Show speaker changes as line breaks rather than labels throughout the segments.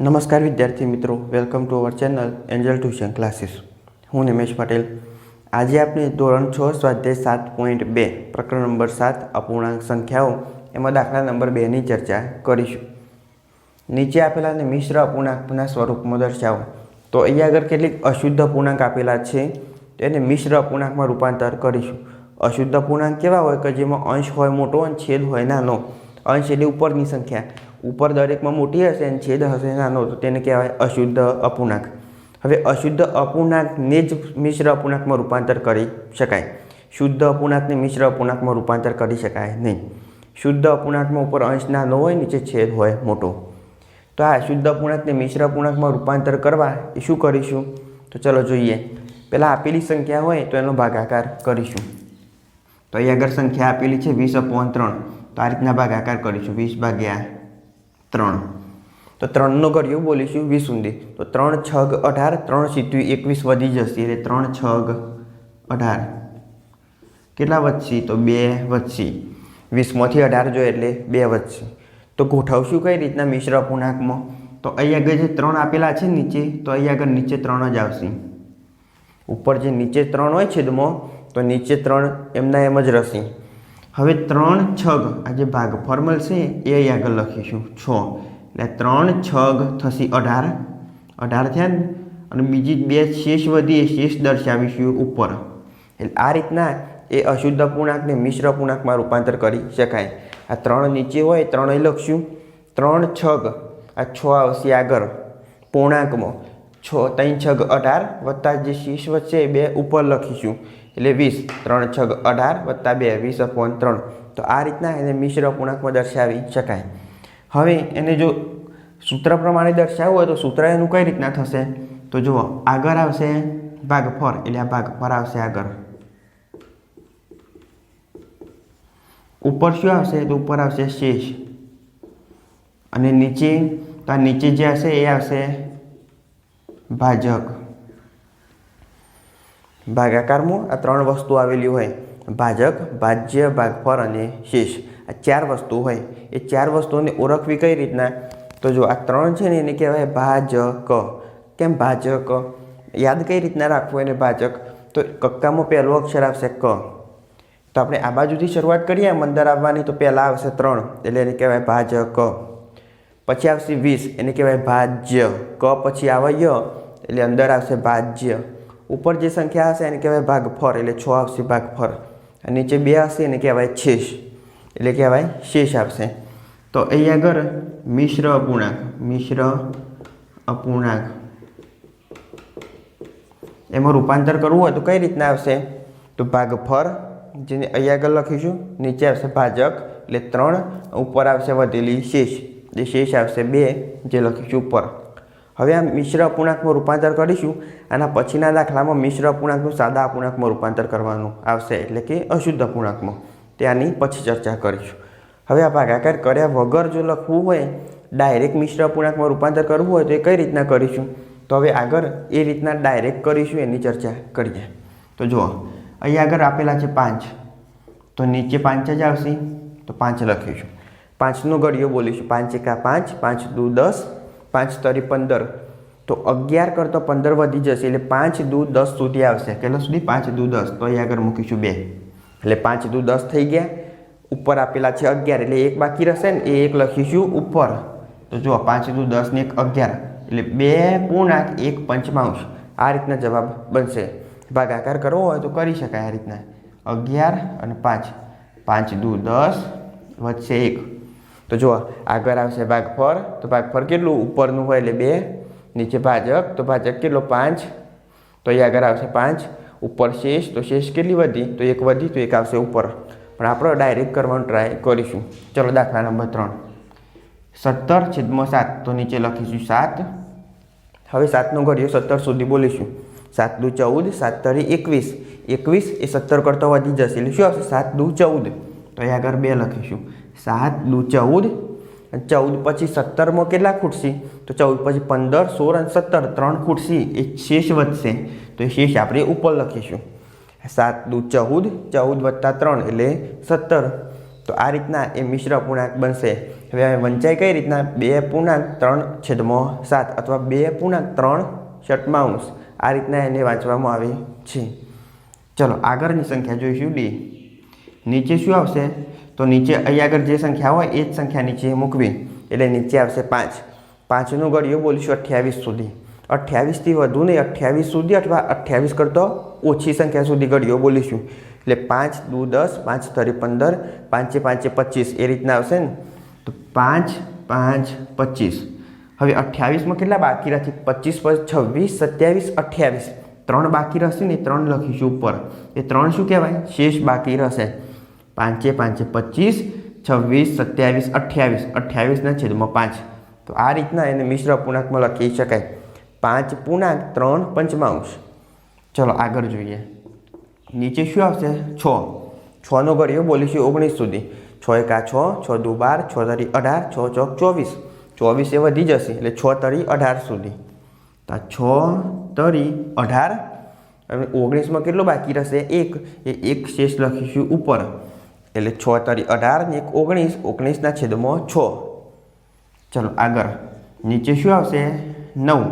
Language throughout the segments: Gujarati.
નમસ્કાર વિદ્યાર્થી મિત્રો welcome to our channel angel tuition classes હું નિમેશ પટેલ. આજે આપણે ધોરણ છ, સ્વાધ્યાય સાત પોઈન્ટ બે, પ્રકરણ નંબર સાત, અપૂર્ણાંક સંખ્યાઓ, એમાં દાખલા નંબર બેની ચર્ચા કરીશું. નીચે આપેલા અને મિશ્ર અપૂર્ણાંકના સ્વરૂપમાં દર્શાવો. તો અહીંયા આગળ કેટલીક અશુદ્ધ અપૂર્ણાંક આપેલા છે તેને મિશ્ર અપૂર્ણાંકમાં રૂપાંતર કરીશું. અશુદ્ધ અપૂર્ણાંક કેવા હોય કે જેમાં અંશ હોય, મોટો અને છેદ હોય, નાનો. અંશ એટલે ઉપરની સંખ્યા. ઉપર દરેકમાં મોટી હશે અને છેદ હશે નાનો, તો તેને કહેવાય અશુદ્ધ અપૂર્ણાંક. હવે અશુદ્ધ અપૂર્ણાંકને જ મિશ્ર અપૂર્ણાંકમાં રૂપાંતર કરી શકાય. શુદ્ધ અપૂર્ણાંકને મિશ્ર અપૂર્ણાંકમાં રૂપાંતર કરી શકાય નહીં. શુદ્ધ અપૂર્ણાંકમાં ઉપર અંશ નાનો હોય, નીચે છેદ હોય મોટો. તો આ શુદ્ધ અપૂર્ણાંકને મિશ્ર અપૂર્ણાંકમાં રૂપાંતર કરવા એ શું કરીશું? તો ચલો જોઈએ. પહેલાં આપેલી સંખ્યા હોય, તો એનો ભાગાકાર કરીશું. તો અહીં આગળ સંખ્યા આપેલી છે વીસ અપોન ત્રણ. તો આ રીતના ભાગાકાર કરીશું. વીસ ભાગ્યા ત્રણ. તો ત્રણનો કર્યું બોલીશું વીસ ઊંધી તો ત્રણ છગ અઢાર, ત્રણ સીધું એકવીસ વધી જશે એટલે ત્રણ છગ અઢાર. કેટલા વધશે? તો બે વધશે. વીસમાંથી અઢાર જોઈએ એટલે બે વધશે. તો ગોઠવશું કઈ રીતના મિશ્ર અપૂર્ણાંકમાં તો અહીં આગળ જે ત્રણ આપેલા છે નીચે, તો અહીં આગળ નીચે ત્રણ જ આવશે. ઉપર જે નીચે ત્રણ હોય છેદમાં, તો નીચે ત્રણ એમના એમ જ રહેશે. હવે ત્રણ છગ, આ જે ભાગ ફોર્મલ છે, એ આગળ લખીશું. છ. એટલે ત્રણ છગ થશે અઢાર. અઢાર થયા ને? અને બીજી બે શેષ વધીએ, શેષ દર્શાવીશું ઉપર. એટલે આ રીતના એ અશુદ્ધ પૂર્ણાંકને મિશ્ર પૂર્ણાંકમાં રૂપાંતર કરી શકાય. આ ત્રણ નીચે હોય ત્રણ અહીં લખશું. ત્રણ છગ, આ છ આવશે આગળ, પૂર્ણાંકમાં. છ, ત્રણ છગ અઢાર વત્તા જે શીશ વચ્ચે બે ઉપર લખીશું. એટલે વીસ, ત્રણ છગ અઢાર વત્તા બે, વીસ અપોન ત્રણ. તો આ રીતના એને મિશ્ર પૂર્ણાંકમાં દર્શાવી શકાય. હવે એને જો સૂત્ર પ્રમાણે દર્શાવવું હોય તો સૂત્ર એનું કઈ રીતના થશે? તો જુઓ, આગળ આવશે ભાગ ફર, એટલે આ ભાગ ફર આવશે આગળ. ઉપર શું આવશે? તો ઉપર આવશે શેષ અને નીચે, તો આ નીચે જે હશે એ આવશે ભાજક. ભાગાકારમાં આ ત્રણ વસ્તુ આવેલી હોય. ભાજક, ભાજ્ય, ભાગફળ અને શેષ. આ ચાર વસ્તુ હોય. એ ચાર વસ્તુઓને ઓળખવી કઈ રીતના? તો જો આ ત્રણ છે ને એને કહેવાય ભાજક. કેમ ભાજક? યાદ કઈ રીતના રાખવું એને ભાજક? તો કક્કામાં પહેલો અક્ષર આવશે ક. તો આપણે આ બાજુથી શરૂઆત કરીએ મંદર આવવાની, તો પહેલાં આવશે ત્રણ. એટલે એને કહેવાય ભાજક. પછી આવશે વીસ. એને કહેવાય ભાજ્ય. ક પછી આવે ય એટલે અંદર આવશે ભાજ્ય. ઉપર જે સંખ્યા હશે એને કહેવાય ભાગફળ, એટલે છ આવશે ભાગફળ. અને નીચે બે હશે એને કહેવાય શેષ એટલે કહેવાય શેષ આવશે. તો અહીં આગળ મિશ્ર અપૂર્ણાંક. મિશ્ર અપૂર્ણાંક. એમાં રૂપાંતર કરવું હોય તો કઈ રીતના આવશે? તો ભાગફળ, જેને અહીં આગળ લખીશું, નીચે આવશે ભાજક, એટલે ત્રણ, ઉપર આવશે વધેલી શેષ. જે શેષ આવશે બે, જે લખીશું ઉપર. હવે આ મિશ્ર અપૂર્ણાંકમાં રૂપાંતર કરીશું, આના પછીના દાખલામાં મિશ્ર અપૂર્ણાંકનું સાદા અપૂર્ણાંકમાં રૂપાંતર કરવાનું આવશે, એટલે કે અશુદ્ધ અપૂર્ણાંકમાં. ત્યાંની પછી ચર્ચા કરીશું. હવે આ ભાગાકાર કર્યા વગર જો લખવું હોય, ડાયરેક્ટ મિશ્ર અપૂર્ણાંકમાં રૂપાંતર કરવું હોય તો એ કઈ રીતના કરીશું? તો હવે આગળ એ રીતના ડાયરેક્ટ કરીશું, એની ચર્ચા કરીએ. તો જુઓ અહીં આગળ આપેલા છે પાંચ. તો નીચે પાંચ જ આવશે, તો પાંચ લખીશું. પાંચનો ઘડિયો બોલીશું. પાંચ એકા પાંચ પાંચ દુ દસ, પાંચ તરી પંદર. તો અગિયાર કરતો પંદર વધી જશે, એટલે પાંચ દુ દસ સુધી આવશે. કેટલા સુધી? પાંચ દુ દસ. તો અહીં આગળ મૂકીશું બે. એટલે પાંચ દુ દસ થઈ ગયા. ઉપર આપેલા છે અગિયાર, એટલે એક બાકી રહેશે ને એ એક લખીશું ઉપર. તો જુઓ, પાંચ દુ દસ ને એક અગિયાર. એટલે બે પૂર્ણાંક એક પંચમાંશ. આ રીતના જવાબ બનશે. ભાગાકાર કરવો હોય તો કરી શકાય આ રીતના. અગિયાર અને પાંચ. પાંચ દુ દસ વચ્ચે એક. તો જુઓ, આગળ આવશે ભાગફળ તો ભાગફળ કેટલું ઉપરનું હોય એટલે બે, નીચે ભાજક. તો ભાજક કેટલો? પાંચ. તો અહીં આગળ આવશે પાંચ. ઉપર શેષ. તો શેષ કેટલી વધી? તો એક વધી, તો એક આવશે ઉપર. પણ આપણે ડાયરેક્ટ કરવાનું ટ્રાય કરીશું. ચલો, દાખલા નંબર ત્રણ. સત્તર છેદમાં સાત. તો નીચે લખીશું સાત. હવે સાતનો ઘડીઓ સત્તર સુધી બોલીશું. સાત દુ ચૌદ, સાત તરી એકવીસ. એકવીસ એ સત્તર કરતાં વધી જશે. એટલે શું આવશે? સાત દુ ચૌદ. તો એ આગળ બે લખીશું. સાત દુ ચૌદ. ચૌદ પછી સત્તરમાં કેટલા ખૂટશે? તો ચૌદ પછી પંદર, સોળ અને સત્તર, ત્રણ ખૂટશે. એ શેષ વધશે. તો એ શેષ આપણે ઉપર લખીશું. સાત દુ ચૌદ ચૌદ વત્તા ત્રણ એટલે સત્તર. તો આ રીતના એ મિશ્ર પૂર્ણાંક બનશે. હવે વંચાય કઈ રીતના? બે પૂર્ણાંક ત્રણ છેદમાં સાત અથવા બે પૂર્ણાંક ત્રણ ષટમાંશ આ રીતના એને વાંચવામાં આવે છે. ચલો આગળની સંખ્યા જોઈશું. ડી. નીચે શું આવશે? તો નીચે અહીં આગળ જે સંખ્યા હોય એ જ સંખ્યા નીચે મૂકવી. એટલે નીચે આવશે પાંચ. પાંચનો ગળિયો બોલીશું અઠ્યાવીસ સુધી. અઠ્યાવીસથી વધુ નહીં, અઠ્યાવીસ સુધી અથવા અઠ્યાવીસ કરતો ઓછી સંખ્યા સુધી ગળ્યો બોલીશું. એટલે પાંચ દુ દસ, પાંચ તરી પંદર, પાંચે પાંચે પચીસ એ રીતના આવશે ને. તો પાંચ પાંચ, પચીસ. હવે અઠ્યાવીસમાં કેટલા બાકી રહેશે પચીસ પર છવ્વીસ, સત્યાવીસ, અઠ્યાવીસ. ત્રણ બાકી રહેશે ને ત્રણ લખીશું ઉપર. એ ત્રણ શું કહેવાય? શેષ બાકી રહેશે. પાંચે પાંચે પચીસ, છવ્વીસ, સત્યાવીસ, અઠ્યાવીસ. અઠ્યાવીસના છેદમાં પાંચ. તો આ રીતના એને મિશ્ર પૂર્ણાંકમાં લખી શકાય. પાંચ પૂર્ણાંક ત્રણ પંચમાંશ. ચલો આગળ જોઈએ. નીચે શું આવશે? છ. છનો ઘડીઓ બોલીશું ઓગણીસ સુધી. છ એકા છ છ દુ બાર, છ તરી અઢાર, છ ચોક ચોવીસ. ચોવીસ એ વધી જશે એટલે છ તરી અઢાર સુધી. તો આ છ તરી અઢાર. અને ઓગણીસમાં કેટલો બાકી રહેશે? એક. એ એક શેષ લખીશું ઉપર. એટલે છ તરી અઢાર ને એક ઓગણીસ ઓગણીસના છેદમાં છ. ચલો આગળ. નીચે શું આવશે? નવ.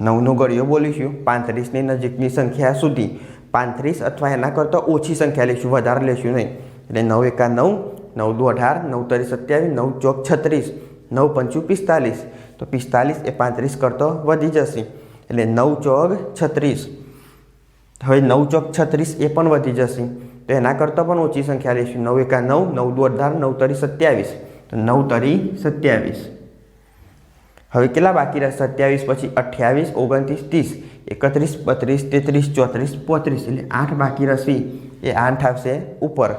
નવનો ગળિયો બોલીશું. પાંત્રીસની નજીકની સંખ્યા સુધી. પાંત્રીસ અથવા એના કરતાં ઓછી સંખ્યા લઈશું. વધારે લઈશું નહીં. એટલે નવ એકા નવ નવ દુ અઢાર, નવ તરી સત્યાવીસ, નવ ચોક છત્રીસ, નવ પંચું પિસ્તાલીસ. તો પિસ્તાલીસ એ પાંત્રીસ કરતો વધી જશે. એટલે નવ ચોક છત્રીસ. હવે નવ ચોક છત્રીસ એ પણ વધી જશે. તો એના કરતાં પણ ઓછી સંખ્યા લઈશું નવ એકા નવ નવ દુ અઢાર નવ તરી સત્યાવીસ. તો નવ તરી સત્યાવીસ. હવે કેટલા બાકી રહે સત્યાવીસ પછી અઠ્યાવીસ, ઓગણત્રીસ, ત્રીસ. એકત્રીસ, બત્રીસ, તેત્રીસ, ચોત્રીસ, પોત્રીસ. એટલે આઠ બાકી રહેશે. એ આઠ આવશે ઉપર.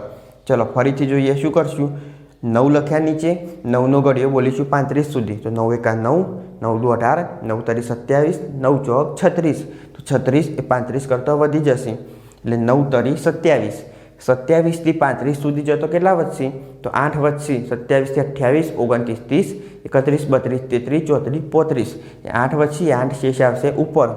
ચલો, ફરીથી જોઈએ શું કરશું? નવ લખ્યા નીચે. નવનો ઘડિયો બોલીશું પાંત્રીસ સુધી. તો નવ એકા નવ નવ દુ અઢાર નવ તરી સત્યાવીસ, નવ ચોક છત્રીસ. તો છત્રીસ એ પાંત્રીસ કરતાં વધી જશે. એટલે નવ તરી સત્યાવીસ. સત્યાવીસથી પાંત્રીસ સુધી જતો કેટલા વધશે? તો આઠ વધશે. સત્યાવીસથી અઠ્યાવીસ, ઓગણત્રીસ, ત્રીસ, એકત્રીસ, બત્રીસ, તેત્રીસ, ચોત્રીસ, પોત્રીસ. એ આઠ વધશે આઠ શેષ આવશે ઉપર.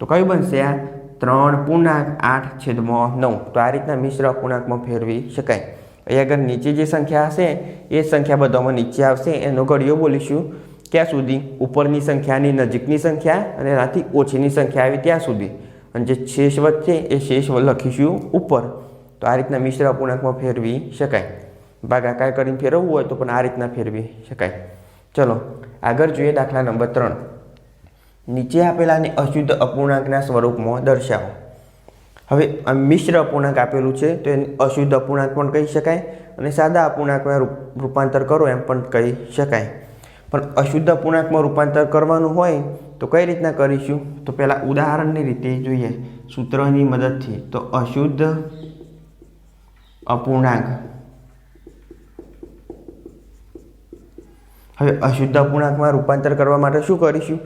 તો કયું બનશે આ? ત્રણ પૂર્ણાંક, આઠ છેદમાં નવ. તો આ રીતના મિશ્ર પૂર્ણાંકમાં ફેરવી શકાય. અહીં આગળ નીચે જે સંખ્યા હશે, એ સંખ્યા બધામાં નીચે આવશે. એનો ઘડિયો બોલીશું. ક્યાં સુધી? ઉપરની સંખ્યાની નજીકની સંખ્યા અને એનાથી ઓછીની સંખ્યા આવી ત્યાં સુધી. અને જે શેષ વધશે, એ શેષ લખીશું ઉપર. તો આ રીતના મિશ્ર અપૂર્ણાંકમાં ફેરવી શકાય. ભાગાકાર કરીને ફેરવવું હોય તો પણ આ રીતના ફેરવી શકાય. ચલો, આગળ જોઈએ દાખલા નંબર ત્રણ. નીચે આપેલાને અશુદ્ધ અપૂર્ણાંકના સ્વરૂપમાં દર્શાવો. હવે મિશ્ર અપૂર્ણાંક આપેલું છે તો એને અશુદ્ધ અપૂર્ણાંક પણ કહી શકાય અને સાદા અપૂર્ણાંકમાં રૂપાંતર કરો એમ પણ કહી શકાય. પણ અશુદ્ધ અપૂર્ણાંકમાં રૂપાંતર કરવાનું હોય તો કઈ રીતના કરીશું? તો પહેલાં ઉદાહરણની રીતે જોઈએ. સૂત્રની મદદથી. તો અશુદ્ધ અપૂર્ણાંક. હવે અશુદ્ધ અપૂર્ણાંકમાં રૂપાંતર કરવા માટે શું કરીશું?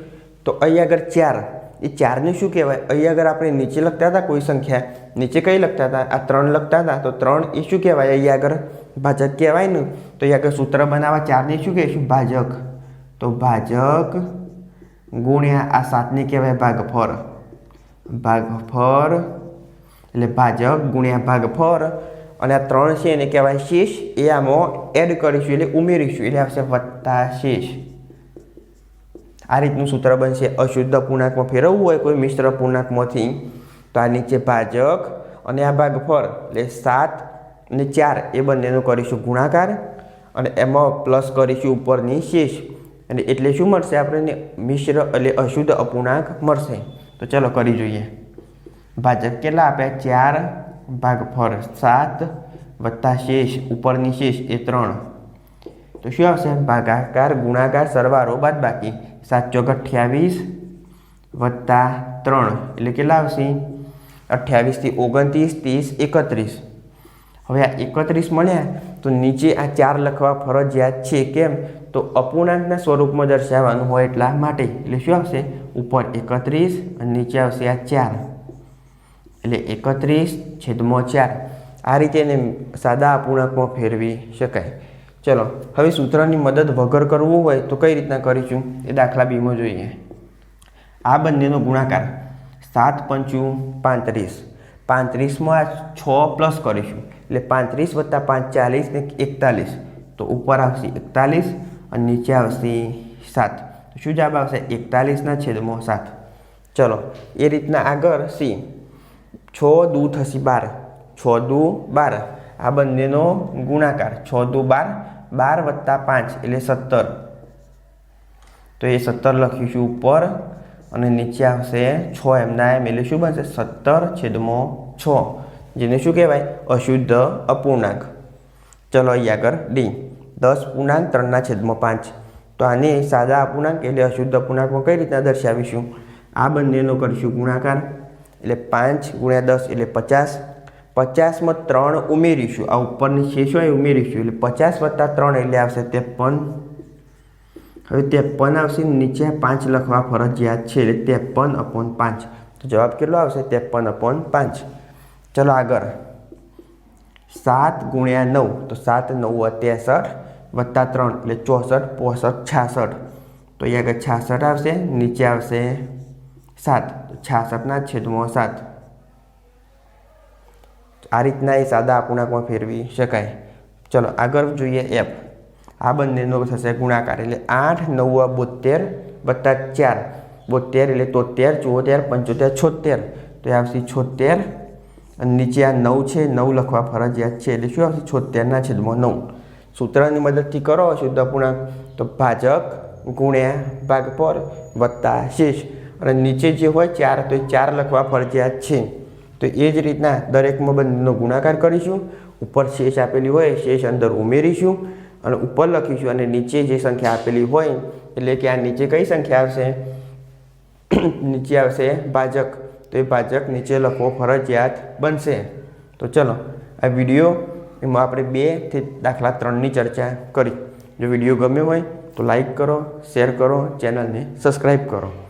તો અહીં આગળ ચાર. એ ચારને શું કહેવાય? અહીં આગળ આપણે નીચે લખતા હતા કોઈ સંખ્યા. નીચે કઈ લખતા હતા? આ ત્રણ લખતા હતા. તો ત્રણ એ શું કહેવાય અહીં આગળ? ભાજક કહેવાય ને? તો અહીં આગળ સૂત્ર બનાવવા ચારને શું કહેશું? ભાજક. તો ભાજક ગુણ્યા આ સાતને કહેવાય ભાગફળ. ભાગફળ એટલે ભાજક ગુણ્યા ભાગફળ. અને આ ત્રણ છે એને કહેવાય શેષ એ આમાં એડ કરીશું એટલે ઉમેરીશું એટલે આવશે વત્તા શેષ આ રીતનું સૂત્ર બનશે. અશુદ્ધ પૂર્ણાંકમાં ફેરવવું હોય કોઈ મિશ્ર પૂર્ણાંકમાંથી, તો આ નીચે ભાજક અને આ ભાગફળ એટલે સાત અને ચાર, એ બંનેનો કરીશું ગુણાકાર અને એમાં પ્લસ કરીશું ઉપરની શેષ અને એટલે શું મળશે આપણને? મિશ્ર એટલે અશુદ્ધ અપૂર્ણાંક મળશે. તો ચલો કરી જોઈએ. ભાજક કેટલા આપ્યા? ચાર. ભાગફળ સાત વત્તા શેષ, ઉપરની શેષ એ ત્રણ. તો શું આવશે? ભાગાકાર, ગુણાકાર, સરવારો બાદ બાકી સાત ચોક અઠ્યાવીસ વત્તા ત્રણ. એટલે કેટલા આવશે? અઠ્યાવીસથી ઓગણત્રીસ, ત્રીસ, એકત્રીસ. હવે આ એકત્રીસ મળ્યા તો નીચે આ ચાર લખવા ફરજિયાત છે. કેમ? તો અપૂર્ણાંકના સ્વરૂપમાં દર્શાવવાનું હોય એટલા માટે. એટલે શું આવશે? ઉપર એકત્રીસ અને નીચે આવશે આ ચાર. એટલે એકત્રીસ છેદમાં ચાર. આ રીતે એને સાદા અપૂર્ણાંકમાં ફેરવી શકાય. ચલો, હવે સૂત્રની મદદ વગર કરવું હોય તો કઈ રીતના કરીશું? એ દાખલા બીમાં જોઈએ. આ બંનેનો ગુણાકાર સાત પંચું પાંત્રીસ. પાંત્રીસમાં છ પ્લસ કરીશું. એટલે પાંત્રીસ વત્તા પાંચ ચાલીસ ને એકતાલીસ. તો ઉપર આવશે એકતાલીસ અને નીચે આવશે સાત. તો શું જવાબ આવશે? એકતાલીસના છેદમાં સાત. ચલો, એ રીતના આગળ સી. છ દુ થશે બાર છ દુ બાર આ બંનેનો ગુણાકાર છ દુ બાર બાર વત્તા પાંચ એટલે સત્તર. તો એ સત્તર લખીશું ઉપર અને નીચે આવશે છ. એમના એમ એટલે શું બનશે? સત્તર છેદમાં છ. જેને શું કહેવાય? અશુદ્ધ અપૂર્ણાંક. ચલો અહીં આગળ ડી દસ પૂર્ણાંક, ત્રણના છેદમાં પાંચ. તો આને સાદા અપૂર્ણાંક એટલે અશુદ્ધ અપૂર્ણાંકમાં કઈ રીતના દર્શાવીશું? આ બંનેનો કરીશું ગુણાકાર. એટલે પાંચ ગુણ્યા દસ એટલે પચાસ. પચાસમાં ત્રણ ઉમેરીશું. આ ઉપરની શેષ હોય એ ઉમેરીશું. એટલે પચાસ વત્તા ત્રણ એટલે આવશે ત્રેપન. હવે ત્રેપન આવશે નીચે પાંચ લખવા ફરજિયાત છે. એટલે ત્રેપન અપોન પાંચ. તો જવાબ કેટલો આવશે? ત્રેપન અપોન પાંચ. ચલો આગળ. સાત ગુણ્યા નવ. તો સાત નવ ત્રેસઠ વત્તા ત્રણ એટલે ચોસઠ, પોસઠ, છાસઠ. તો અહીંયા આગળ છાસઠ આવશે, નીચે આવશે સાત. છાસઠના છેદમાં સાત. આ રીતના એ સાદા અપૂર્ણાંકમાં ફેરવી શકાય. ચલો, આગળ જોઈએ એફ આ બંનેનો થશે ગુણાકાર એટલે આઠ, નવ બોતેર વત્તા ચાર. બોતેર એટલે તોતેર ચોતેર પંચોતેર છોતેર તો એ આવશે છોતેર અને નીચે આ નવ છે, નવ લખવા ફરજિયાત છે. એટલે શું આવશે? છોતેરના છેદમાં નવ. સૂત્રની મદદથી કરો, શુદ્ધ અપૂર્ણાંક. તો ભાજક ગુણ્યા ભાગ પર વત્તા શેષ. અને નીચે જે હોય ચાર, તો એ ચાર લખવા ફરજિયાત છે. તો એ જ રીતના દરેકમાં બંનેનો ગુણાકાર કરીશું. ઉપર શેષ આપેલી હોય, શેષ અંદર ઉમેરીશું અને ઉપર લખીશું. અને નીચે જે સંખ્યા આપેલી હોય, એટલે કે આ નીચે કઈ સંખ્યા આવશે? નીચે આવશે ભાજક. તો એ ભાજક નીચે લખવો ફરજિયાત બનશે. તો ચલો, આ વીડિયો એમાં આપણે બેથી દાખલા ત્રણની ચર્ચા કરી. જો વીડિયો ગમ્યો હોય, તો લાઈક કરો, શેર કરો, ચેનલને સબસ્ક્રાઈબ કરો.